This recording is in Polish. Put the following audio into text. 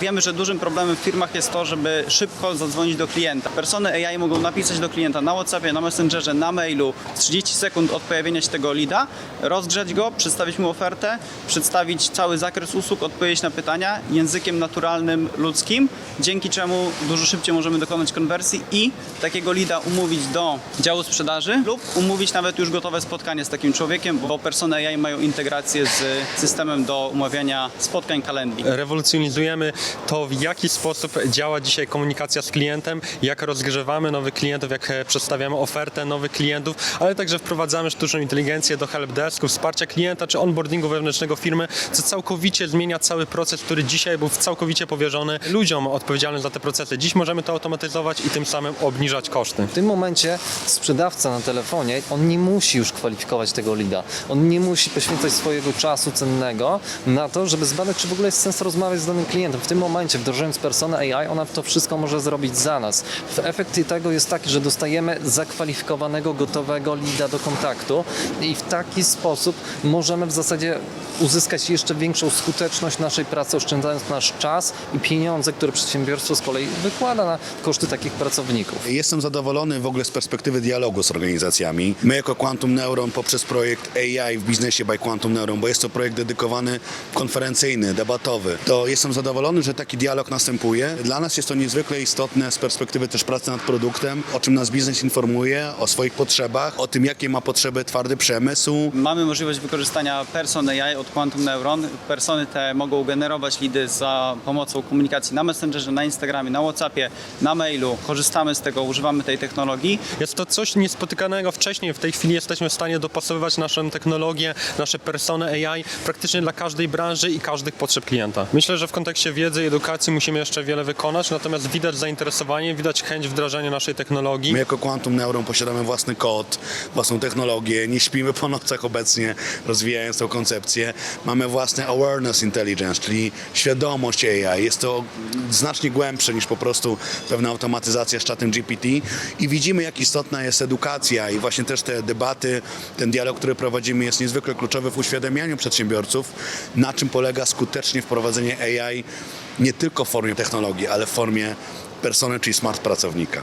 Wiemy, że dużym problemem w firmach jest to, żeby szybko zadzwonić do klienta. Persony AI mogą napisać do klienta na WhatsAppie, na Messengerze, na mailu 30 sekund od pojawienia się tego lida, rozgrzać go, przedstawić mu ofertę, przedstawić cały zakres usług, odpowiedzieć na pytania językiem naturalnym, ludzkim, dzięki czemu dużo szybciej możemy dokonać konwersji i takiego lida umówić do działu sprzedaży lub umówić nawet już gotowe spotkanie z takim człowiekiem, bo persony AI mają integrację z systemem do umawiania spotkań kalendli. rewolucjonizujemy to, w jaki sposób działa dzisiaj komunikacja z klientem, jak rozgrzewamy nowych klientów, jak e, przedstawiamy ofertę nowych klientów, ale także wprowadzamy sztuczną inteligencję do helpdesku, wsparcia klienta czy onboardingu wewnętrznego firmy, co całkowicie zmienia cały proces, który dzisiaj był całkowicie powierzony ludziom odpowiedzialnym za te procesy. Dziś możemy to automatyzować i tym samym obniżać koszty. W tym momencie sprzedawca na telefonie, on nie musi już kwalifikować tego lida. On nie musi poświęcać swojego czasu cennego na to, żeby zbadać, czy w ogóle jest sens rozmawiać z danym klientem. W tym momencie, wdrożując personę AI, ona to wszystko może zrobić za nas. Efekt tego jest taki, że dostajemy zakwalifikowanego, gotowego lida do kontaktu i w taki sposób możemy w zasadzie uzyskać jeszcze większą skuteczność naszej pracy, oszczędzając nasz czas i pieniądze, które przedsiębiorstwo z kolei wykłada na koszty takich pracowników. Jestem zadowolony w ogóle z perspektywy dialogu z organizacjami. My jako Quantum Neuron poprzez projekt AI w biznesie by Quantum Neuron, bo jest to projekt dedykowany, konferencyjny, debatowy, to jestem zadowolony, że taki dialog następuje. Dla nas jest to niezwykle istotne z perspektywy też pracy nad produktem, o czym nas biznes informuje, o swoich potrzebach, o tym, jakie ma potrzeby twardy przemysł, Mamy możliwość wykorzystania person AI od Quantum Neuron. Persony te mogą generować lidy za pomocą komunikacji na Messengerze, na Instagramie, na Whatsappie, na mailu. Korzystamy z tego, używamy tej technologii. Jest to coś niespotykanego wcześniej. W tej chwili jesteśmy w stanie dopasowywać naszą technologię, nasze persony AI praktycznie dla każdej branży i każdych potrzeb klienta. Myślę, że w kontekście wiedzy i edukacji musimy jeszcze wiele wykonać, natomiast widać zainteresowanie, widać chęć wdrażania naszej technologii. My jako Quantum Neuron posiadamy własny kod, własną technologię, nie śpimy po nocach obecnie, rozwijając tą koncepcję. Mamy własny awareness intelligence, czyli świadomość AI. Jest to znacznie głębsze niż po prostu pewna automatyzacja z czatem GPT i widzimy, jak istotna jest edukacja i właśnie też te debaty, ten dialog, który prowadzimy jest niezwykle kluczowy w uświadamianiu przedsiębiorców, na czym polega skutecznie wprowadzenie AI nie tylko w formie technologii, ale w formie persony, czyli smart pracownika.